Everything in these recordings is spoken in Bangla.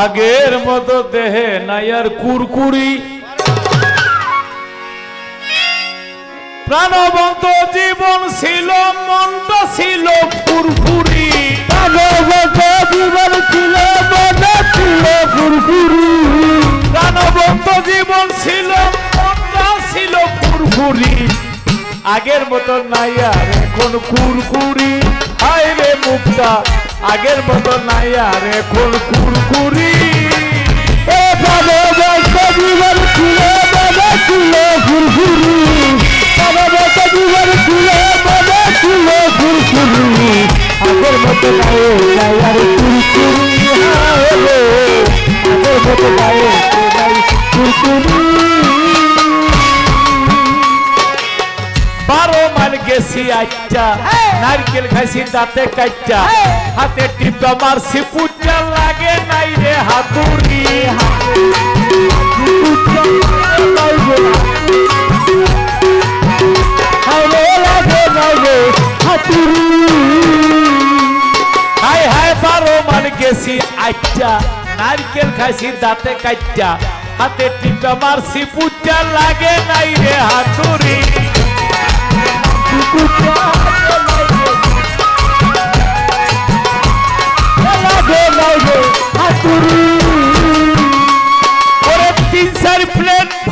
আগের মতো দেহে নাই আর কুরকুরি। প্রাণবন্ত জীবন ছিল মনটা ছিল ফুরফুরি প্রাণবন্ত জীবন ছিল মনে ছিল ফুরফুরি প্রাণবন্ত জীবন ছিল মনটা ছিল ফুরফুরি আগের মতো নাই আর এখন কুরকুরি। হায় রে মুক্তা আগের মতো নাই আর এখন কুরকুরি। জীবন মনে ফুরফুরি জীবন মনে ফুরফুরি আগের মতো নাই নাই আর ফুরফুরি রে আগের মতো নাই নাই ফুরফুরি বারো মাইল গেছি আচ্ছা নারকেল খাইছি দাঁতে কাচ্চা হাতে টিপা মারছি পুজা লাগে নাই রে হাতুড়ি। হাই হাই বারো মাইল গেছি আচ্ছা নারকেল খাইছি দাঁতে কাচ্চা হাতে টিপা মারছি পুজা লাগে নাই রে হাতুড়ি।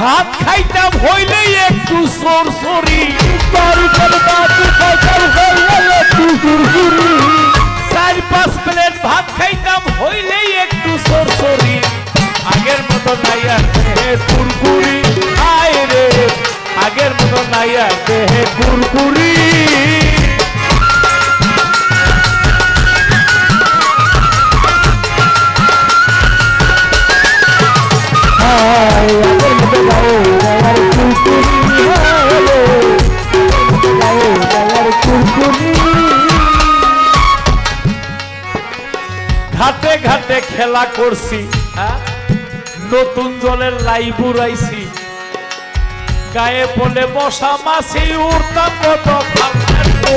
ভাত খাইতাম হইলে একটু সর সরি। চার পাঁচ প্লেট ভাত খাইতাম হইলে একটু সরসরি আগের মতো নাই আর দেহে কুরকুরি। আয় রে, আগের মতো নাই আর দেহে কুরকুরি। খেলা করছি হ্যাঁ? নতুন জলের লাইভ উড়াইছি গায়ে বলে মশা মাছি উড়তাম কত ফালতু।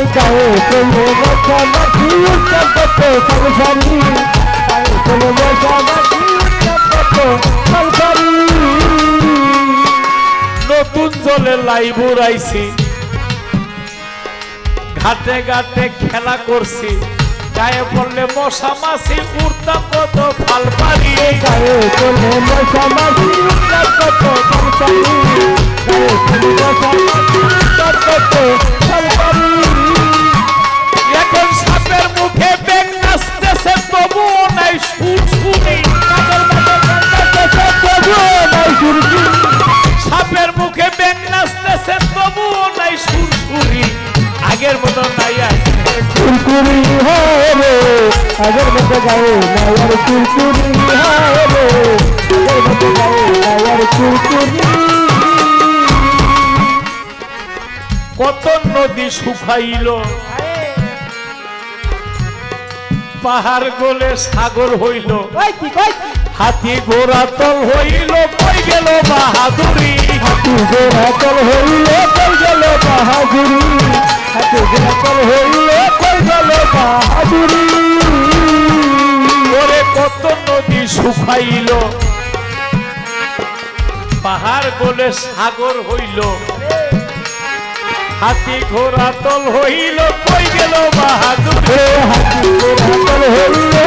নতুন জলে উড়াইছি ঘাটে ঘাটে খেলা করছি গায়ে পড়লে মশা মাছি উড়তাম কত ফাল পারিয়ে এখন সাপের মুখে নাচতেছে, তবুও নাই সুর শুনি সাপের মুখে নাচতেছে, তবুও নাই সুর শুনি আগের মতো নাই আর কুরকুরি রে আগের মতো গায়ে নায়ার কুরকুরি রে আগের মতো গায়ে নায়ার কুরকুরি। কত নদী শুকাইল। পাহাড় গলে সাগর হইল। হাতি ঘোড়া তল হইল কই গেল বাহাদুরি? হাতি গোড়া তল হইলে কই গেল বাহাদুরি? হাতি নদী শুকাইল। পাহাড় গলে সাগর হইল। হাতি ঘোড়া তল হইল, কই গেল বাহাদুরি হাতি হইলে গোড়া তল হইলে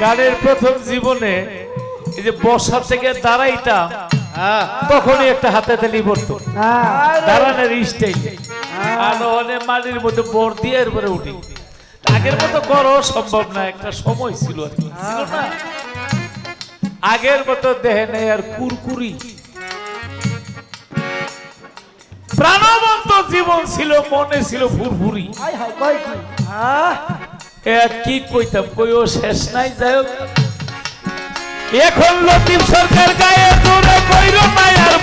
গানের প্রথম জীবনে এই যে বর্ষা থেকে দাঁড়াইতাম তখনই একটা হাতে তালি পড়তো। দাঁড়ানোর স্টাইল। আর মাটির মধ্যে বর দিয়ে এরপরে উঠি। আগের মতো করো সম্ভব না একটা সময় ছিল আর ছিল না। আগের মতো দেহে নেই আর কুরকুরি। প্রাণবন্ত জীবন ছিল মনে ছিল ফুরফুরি। কি কইতাম কইও শেষ নাই যাই। এখন লতিফ সরকার গায়ে দূরে কইর নাই আর